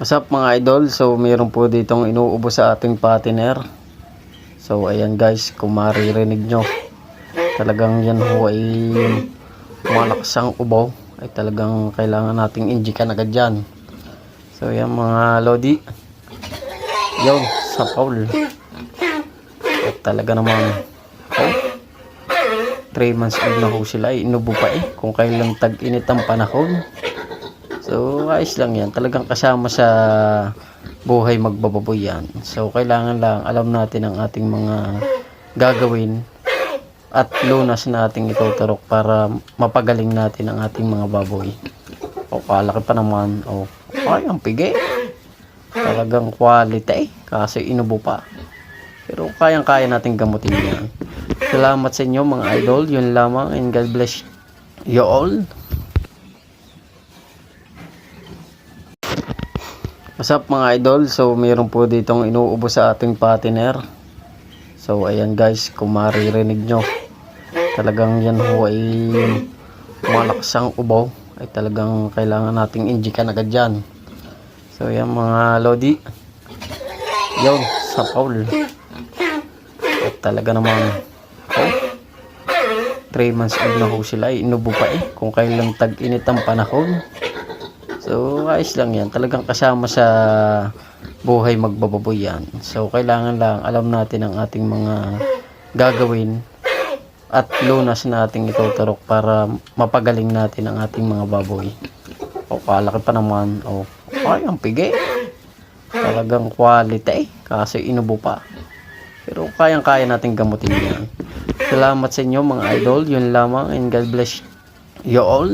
What's up mga idol? So meron po ditong inuubo sa ating patiner. So ayan guys, kung maririnig nyo, talagang yan ho ay malakas ang ubaw. Ay talagang kailangan nating injikan agad dyan. So yan mga lodi. Yun, sa Paul. At talaga naman, oh, 3 months old na ho sila. Inubo pa eh. Kung kailang tag-init ang panahon. So, ayos lang yan. Talagang kasama sa buhay magbababoy yan. So, kailangan lang alam natin ang ating mga gagawin at lunas na ating ituturok para mapagaling natin ang ating mga baboy. O, kalaki pa naman. O, ay, ang pigi. Talagang quality. Kasi inubo pa. Pero kayang-kaya natin gamutin yan. Salamat sa inyo mga idol. Yun lamang and God bless you all. What's up mga idol? So meron po ditong inuubo sa ating patiner. So ayan guys, kung maririnig nyo, talagang yan ho ay malakas ang ubaw. Ay talagang kailangan nating injikan agad dyan. So ayan mga lodi. Yun, sa Paul. At talaga naman, oh, 3 months old na ho sila. Inubo pa eh. Kung kailang tag-init ang panahon. So, ayos lang yan. Talagang kasama sa buhay magbababoy yan. So, kailangan lang alam natin ang ating mga gagawin at lunas na ating ituturok para mapagaling natin ang ating mga baboy. O, kalaki pa naman. O, ay, ang pigi. Talagang quality. Kasi inubo pa. Pero kayang-kaya natin gamutin yan. Salamat sa inyo mga idol. Yun lamang and God bless you all.